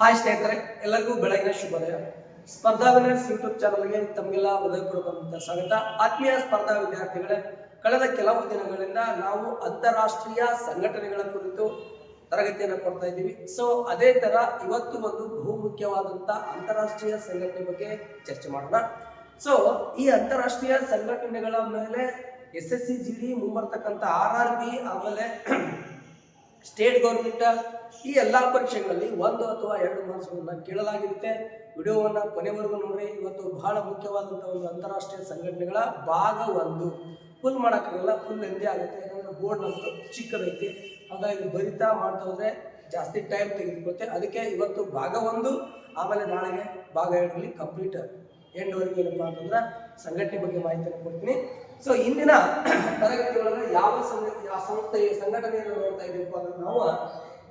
Hi ಸ್ನೇಹಿತರೆ, ಎಲ್ಲರಿಗೂ ಬೆಳಗಿನ ಶುಭೋದಯ. ಸ್ಪರ್ಧಾ ವಿನರ್ಸ್ ಯೂಟ್ಯೂಬ್ ಚಾನಲ್ಗೆ ತಮಗೆಲ್ಲ ಹೃದಯಪೂರ್ವಕವಾದಂತಹ ಸ್ವಾಗತ. ಆತ್ಮೀಯ ಸ್ಪರ್ಧಾ ವಿದ್ಯಾರ್ಥಿಗಳೇ, ಕಳೆದ ಕೆಲವು ದಿನಗಳಿಂದ ನಾವು ಅಂತಾರಾಷ್ಟ್ರೀಯ ಸಂಘಟನೆಗಳ ಕುರಿತು ತರಗತಿಯನ್ನು ಕೊಡ್ತಾ ಇದ್ದೀವಿ. ಸೊ ಅದೇ ತರ ಇವತ್ತು ಒಂದು ಬಹು ಮುಖ್ಯವಾದಂತ ಅಂತಾರಾಷ್ಟ್ರೀಯ ಸಂಘಟನೆ ಬಗ್ಗೆ ಚರ್ಚೆ ಮಾಡೋಣ. ಸೊ ಈ ಅಂತಾರಾಷ್ಟ್ರೀಯ ಸಂಘಟನೆಗಳ ಮೇಲೆ S S C G D ಮುಂಬರ್ತಕ್ಕಂಥ R R B, ಆಮೇಲೆ ಸ್ಟೇಟ್ ಗೌರ್ಮೆಂಟ್ ಈ ಎಲ್ಲ ಪರೀಕ್ಷೆಗಳಲ್ಲಿ ಒಂದು ಅಥವಾ ಎರಡು ಮಾರ್ಕ್ಸ್ಗಳನ್ನು ಕೇಳಲಾಗಿರುತ್ತೆ. ವಿಡಿಯೋವನ್ನು ಕೊನೆವರೆಗೂ ನೋಡ್ರಿ. ಇವತ್ತು ಬಹಳ ಮುಖ್ಯವಾದಂಥ ಒಂದು ಅಂತಾರಾಷ್ಟ್ರೀಯ ಸಂಘಟನೆಗಳ ಭಾಗ ಒಂದು. ಫುಲ್ ಮಾಡೋಕ್ಕಾಗಲ್ಲ ಫುಲ್ ಎಂದೇ ಆಗುತ್ತೆ. ಯಾಕಂದ್ರೆ ಬೋರ್ಡ್ ನಮ್ದು ಚಿಕ್ಕದೈತಿ ಹಾಗಾಗಿ ಬರಿತಾ ಮಾಡ್ತಾ ಹೋದ್ರೆ ಜಾಸ್ತಿ ಟೈಮ್ ತೆಗೆದುಕೊಳ್ತೆ. ಅದಕ್ಕೆ ಇವತ್ತು ಭಾಗ ಒಂದು, ಆಮೇಲೆ ನಾಳೆಗೆ ಭಾಗ ಎರಡರಲ್ಲಿ ಕಂಪ್ಲೀಟ್ ಎಂಡ್ವರೆಗೂ ಏನಪ್ಪ ಅಂತಂದ್ರೆ ಸಂಘಟನೆ ಬಗ್ಗೆ ಮಾಹಿತಿಯನ್ನು ಕೊಡ್ತೀನಿ. ಸೊ ಇಂದಿನ ತರಗತಿಯೊಳಗೆ ಯಾವ ಸಂಘ, ಯಾವ ಸಂಸ್ಥೆಯ ಸಂಘಟನೆಯನ್ನು ನೋಡ್ತಾ ಇದ್ದೀವಿ ಅಂದ್ರೆ ನಾವು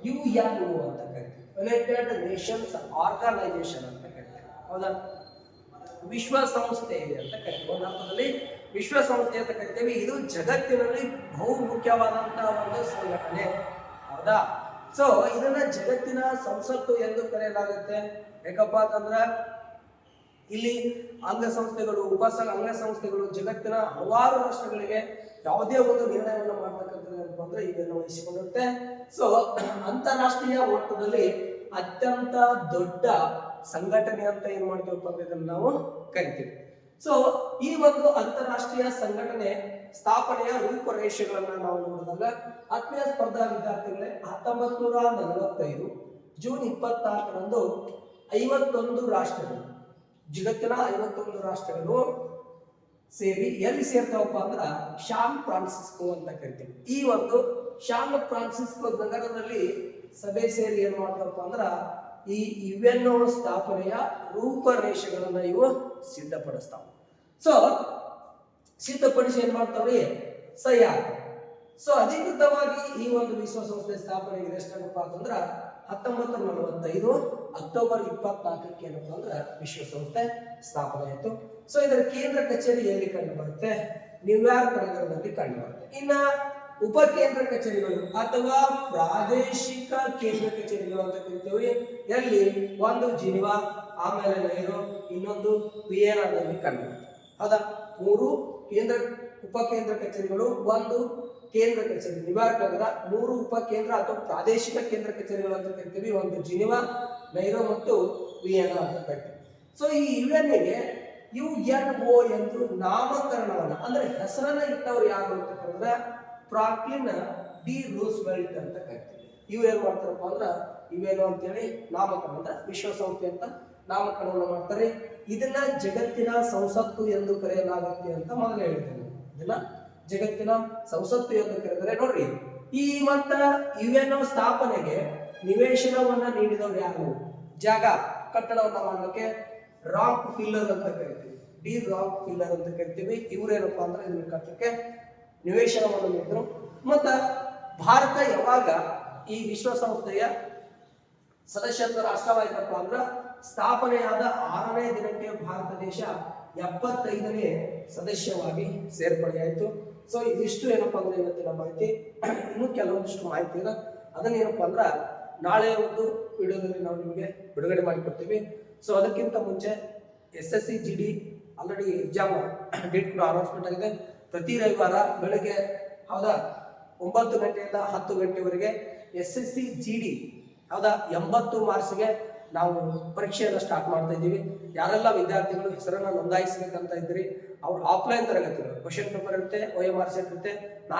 ಯು ಎನ್ ಓ ಅಂತ ಕರಿತೀವಿ. ಯುನೈಟೆಡ್ ನೇಷನ್ಸ್ ಆರ್ಗನೈಸೇಷನ್ ಅಂತ ಕರಿತೀವಿ. ಹೌದಾ? ವಿಶ್ವಸಂಸ್ಥೆ ಅಂತ ಕರಿತೀವಿ. ಒಂದು ಅರ್ಥದಲ್ಲಿ ವಿಶ್ವಸಂಸ್ಥೆ ಅಂತ ಕರಿತೀವಿ. ಇದು ಜಗತ್ತಿನಲ್ಲಿ ಬಹು ಮುಖ್ಯವಾದಂತಹ ಒಂದು ಸಂಘಟನೆ. ಹೌದಾ? ಸೊ ಇದನ್ನ ಜಗತ್ತಿನ ಸಂಸತ್ತು ಎಂದು ಕರೆಯಲಾಗುತ್ತೆ. ಯಾಕಪ್ಪ ಅಂತಂದ್ರೆ ಇಲ್ಲಿ ಅಂಗಸಂಸ್ಥೆಗಳು, ಉಪಸ, ಅಂಗಸಂಸ್ಥೆಗಳು ಜಗತ್ತಿನ ಹಲವಾರು ರಾಷ್ಟ್ರಗಳಿಗೆ ಯಾವುದೇ ಒಂದು ನಿರ್ಣಯವನ್ನು ಮಾಡ್ತಕ್ಕಂಥದ್ದು ಅಂದ್ರೆ ಇದನ್ನು ವಹಿಸಿಕೊಂಡಿರುತ್ತೆ ಸೊ ಅಂತಾರಾಷ್ಟ್ರೀಯ ಮಟ್ಟದಲ್ಲಿ ಅತ್ಯಂತ ದೊಡ್ಡ ಸಂಘಟನೆ ಅಂತ ಏನ್ ಮಾಡ್ತೀವಪ್ಪ ಅಂದ್ರೆ ಇದನ್ನು ನಾವು ಕರಿತೀವಿ. ಸೊ ಈ ಒಂದು ಅಂತಾರಾಷ್ಟ್ರೀಯ ಸಂಘಟನೆ ಸ್ಥಾಪನೆಯ ರೂಪರೇಷೆಗಳನ್ನ ನಾವು ನೋಡಿದಾಗ ಆತ್ಮೀಯ ಸ್ಪರ್ಧಾ ವಿದ್ಯಾರ್ಥಿಗಳೇ ಹತ್ತೊಂಬತ್ ನೂರ ನಲವತ್ತೈದು, ಜೂನ್ ಇಪ್ಪತ್ನಾಲ್ಕರಂದು ಐವತ್ತೊಂದು ರಾಷ್ಟ್ರಗಳು ಜಗತ್ತಿನ ಐವತ್ತೊಂದು ರಾಷ್ಟ್ರಗಳು ಸೇರಿ ಎಲ್ಲಿ ಸೇರ್ತಾವಪ್ಪ ಅಂದ್ರ ಶಾನ್ ಫ್ರಾನ್ಸಿಸ್ಕೋ ಅಂತ ಕರಿತೀವಿ. ಈ ಒಂದು ಶಾನ್ ಫ್ರಾನ್ಸಿಸ್ಕೋ ನಗರದಲ್ಲಿ ಸಭೆ ಸೇರಿ ಏನ್ ಮಾಡ್ತಾವಪ್ಪ ಅಂದ್ರ ಈ ಯುಎನ್ಒ ಸ್ಥಾಪನೆಯ ರೂಪರೇಷೆಗಳನ್ನ ಇವು ಸಿದ್ಧಪಡಿಸ್ತಾವ. ಸೊ ಸಿದ್ಧಪಡಿಸಿ ಏನ್ ಮಾಡ್ತಾವ್ರಿ? ಸಹಿ ಆಗ್ತಾವ ಸೊ ಅಧಿಕೃತವಾಗಿ ಈ ಒಂದು ವಿಶ್ವಸಂಸ್ಥೆ ಸ್ಥಾಪನೆಗೆ ಎಷ್ಟಾಗಪ್ಪ ಅಂತಂದ್ರ ಹತ್ತೊಂಬತ್ತು ನಲವತ್ತೈದು ಅಕ್ಟೋಬರ್ ಇಪ್ಪತ್ನಾಲ್ಕಕ್ಕೆ ಏನಪ್ಪ ಅಂದ್ರೆ ವಿಶ್ವಸಂಸ್ಥೆ ಸ್ಥಾಪನೆ ಆಯಿತು. ಸೊ ಇದರ ಕೇಂದ್ರ ಕಚೇರಿ ಎಲ್ಲಿ ಕಂಡು ಬರುತ್ತೆ? ನ್ಯೂಯಾರ್ಕ್ ನಗರದಲ್ಲಿ ಕಂಡು ಬರುತ್ತೆ. ಇನ್ನ ಉಪಕೇಂದ್ರ ಕಚೇರಿಗಳು ಅಥವಾ ಪ್ರಾದೇಶಿಕ ಕೇಂದ್ರ ಕಚೇರಿಗಳು ಅಂತ ಕರಿತೀವಿ. ಎಲ್ಲಿ? ಒಂದು ಜಿನಿವಾ, ಆಮೇಲೆ ನೈರೋ ಇನ್ನೊಂದು ವಿಯೆನಾದಲ್ಲಿ ಕಂಡು ಹೌದಾ? ಮೂರು ಕೇಂದ್ರ ಉಪಕೇಂದ್ರ ಕಚೇರಿಗಳು, ಒಂದು ಕೇಂದ್ರ ಕಚೇರಿ ನ್ಯೂಯಾರ್ಕ್ ನಗರ, ಮೂರು ಉಪಕೇಂದ್ರ ಅಥವಾ ಪ್ರಾದೇಶಿಕ ಕೇಂದ್ರ ಕಚೇರಿಗಳು ಅಂತ ಕರಿತೀವಿ. ಒಂದು ಜಿನಿವಾ, ನೈರೋ ಮತ್ತು ವಿಯೆನಾ ಅಂತ ಕರಿತೀವಿ. ಸೊ ಈ ಯುಎನ್ಗೆ ಯು ಎನ್ ಓ ಎಂದು ನಾಮಕರಣವನ್ನ, ಅಂದ್ರೆ ಹೆಸರನ್ನ ಇಟ್ಟವ್ರು ಯಾರು ಅಂತ ಕರೆದ್ರೆ ಪ್ರಾಕ್ಲಿನ್ ಡಿ ರೂಸ್ವೆಲ್ಟ್ ಅಂತ ಕರಿತೀವಿ. ಇವ್ರು ಏನ್ ಮಾಡ್ತಾರಪ್ಪ ಅಂದ್ರ, ಇವೇನು ಅಂತೇಳಿ ನಾಮಕರಣ, ಅಂದ್ರೆ ವಿಶ್ವಸಂಸ್ಥೆ ಅಂತ ನಾಮಕರಣವನ್ನು ಮಾಡ್ತಾರೆ. ಇದನ್ನ ಜಗತ್ತಿನ ಸಂಸತ್ತು ಎಂದು ಕರೆಯಲಾಗುತ್ತೆ ಅಂತ ಮೊದಲು ಹೇಳಿದ್ದೇನೆ. ಇದನ್ನ ಜಗತ್ತಿನ ಸಂಸತ್ತು ಎಂದು ಕರೆದರೆ ನೋಡ್ರಿ ಈ ಮತ್ತ ಯುಎನ್ಒ ಸ್ಥಾಪನೆಗೆ ನಿವೇಶನವನ್ನ ನೀಡಿದವರು ಯಾರು? ಜಾಗ, ಕಟ್ಟಡವನ್ನ ಮಾಡಲಿಕ್ಕೆ ರಾಕ್ ಫಿಲ್ಲರ್ ಅಂತ ಕರಿತೀವಿ. ಡಿ. ರಾಕ್ ಫಿಲ್ಲರ್ ಅಂತ ಕರಿತೀವಿ. ಇವರೇನಪ್ಪ ಅಂದ್ರೆ ಇದನ್ನ ಕಟ್ಟಕ್ಕೆ ನಿವೇಶನವನ್ನು ನೀಡಿದ್ರು. ಮತ್ತ ಭಾರತ ಯಾವಾಗ ಈ ವಿಶ್ವಸಂಸ್ಥೆಯ ಸದಸ್ಯತ್ವ ರಾಷ್ಟ್ರವಾಯ್ತಪ್ಪ ಅಂದ್ರ ಸ್ಥಾಪನೆಯಾದ ಆರನೇ ದಿನಕ್ಕೆ ಭಾರತ ದೇಶ ಎಪ್ಪತ್ತೈದನೇ ಸದಸ್ಯವಾಗಿ ಸೇರ್ಪಡೆಯಾಯಿತು. ಸೊ ಇದಿಷ್ಟು ಏನಪ್ಪ ಅಂದ್ರೆ ಇವತ್ತಿನ ಮಾಹಿತಿ. ಇನ್ನೂ ಕೆಲವೊಂದಿಷ್ಟು ಮಾಹಿತಿ ಇದೆ. ಅದನ್ನ ಅಂದ್ರೆ, ನಾಳೆ ಒಂದು ವಿಡಿಯೋದಲ್ಲಿ ನಾವು ನಿಮಗೆ ಬಿಡುಗಡೆ ಮಾಡಿಕೊಡ್ತೀವಿ. ಸೊ ಅದಕ್ಕಿಂತ ಮುಂಚೆ S S C G D already exam date ಕೂಡ ಅನೌನ್ಸ್ಮೆಂಟ್ ಆಗಿದೆ. ಪ್ರತಿ ರವಿವಾರ ಬೆಳಗ್ಗೆ, ಹೌದಾ, ಒಂಬತ್ತು ಗಂಟೆಯಿಂದ ಹತ್ತು ಗಂಟೆವರೆಗೆ S S C G D, ಹೌದಾ, ಎಂಬತ್ತು ಮಾರ್ಕ್ಸ್ಗೆ ನಾವು ಪರೀಕ್ಷೆಯನ್ನು ಸ್ಟಾರ್ಟ್ ಮಾಡ್ತಾ ಇದ್ದೀವಿ. ಯಾರೆಲ್ಲ ವಿದ್ಯಾರ್ಥಿಗಳು ಹೆಸರನ್ನು ನೋಂದಾಯಿಸಬೇಕಂತ ಇದ್ರಿ ಅವ್ರು ಆಫ್ಲೈನ್ ತರಗತಿಗಳು ಕ್ವಶನ್ ಪೇಪರ್ ಇರುತ್ತೆ ಒ ಎಂ ಆರ್ ಸೆಟ್ ಇರುತ್ತೆ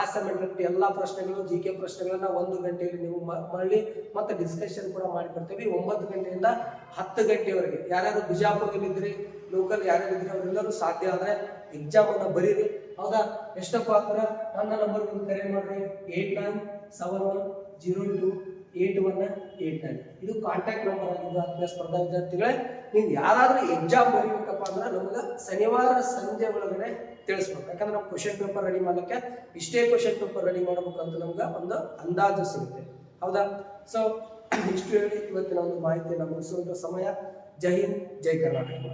ಅಸೈನ್ಮೆಂಟ್ ಇರುತ್ತೆ, ಎಲ್ಲ ಪ್ರಶ್ನೆಗಳು ಜಿ ಕೆ ಪ್ರಶ್ನೆಗಳನ್ನ ಒಂದು ಗಂಟೆಯಲ್ಲಿ ನೀವು ಮರಳಿ ಮತ್ತೆ ಡಿಸ್ಕಷನ್ ಕೂಡ ಮಾಡಿಕೊಡ್ತೀವಿ. ಒಂಬತ್ತು ಗಂಟೆಯಿಂದ ಹತ್ತು ಗಂಟೆವರೆಗೆ. ಯಾರ್ಯಾರು ಬಿಜಾಪುರದಲ್ಲಿ ಇದ್ರಿ ಲೋಕಲ್ ಯಾರ್ಯಾರು ಇದ್ರಿ ಅವರೆಲ್ಲರೂ ಸಾಧ್ಯ ಆದರೆ ಎಕ್ಸಾಮ್ ಅನ್ನ ಬರೀರಿ. ಹೌದಾ? ಎಷ್ಟಪ್ಪ ಅಂದ್ರೆ ನನ್ನ ನಂಬರ್ ಕರೆ ಮಾಡ್ರಿ. Eight nine seven one zero two eight one eight nine ಇದು ಕಾಂಟ್ಯಾಕ್ಟ್ ನಂಬರ್ ಆಗಿದ್ದು ಆತ್ಮೀಯ ಸ್ಪರ್ಧಾ ವಿದ್ಯಾರ್ಥಿಗಳೇ, ನೀವು ಯಾರಾದರೂ ಎಕ್ಸಾಮ್ ಬರೀಬೇಕಪ್ಪ ಅಂದ್ರೆ ನಮ್ಗೆ ಶನಿವಾರ ಸಂಜೆ ಒಳಗಡೆ ತಿಳಿಸ್ಬೇಕು. ಯಾಕಂದ್ರೆ ನಾವು ಕ್ವಶನ್ ಪೇಪರ್ ರೆಡಿ ಮಾಡಲಿಕ್ಕೆ ಇಷ್ಟೇ ಕ್ವಶನ್ ಪೇಪರ್ ರೆಡಿ ಮಾಡಬೇಕು ಅಂತ ನಮ್ಗೆ ಒಂದು ಅಂದಾಜು ಸಿಗುತ್ತೆ. ಹೌದಾ? ಸೊ ಇಷ್ಟು ಹೇಳಿ ಇವತ್ತಿನ ಒಂದು ಮಾಹಿತಿಯನ್ನು ಮುಗಿಸುವಂತ ಸಮಯ. ಜೈ ಹಿಂದ್, ಜೈ ಕರ್ನಾಟಕ.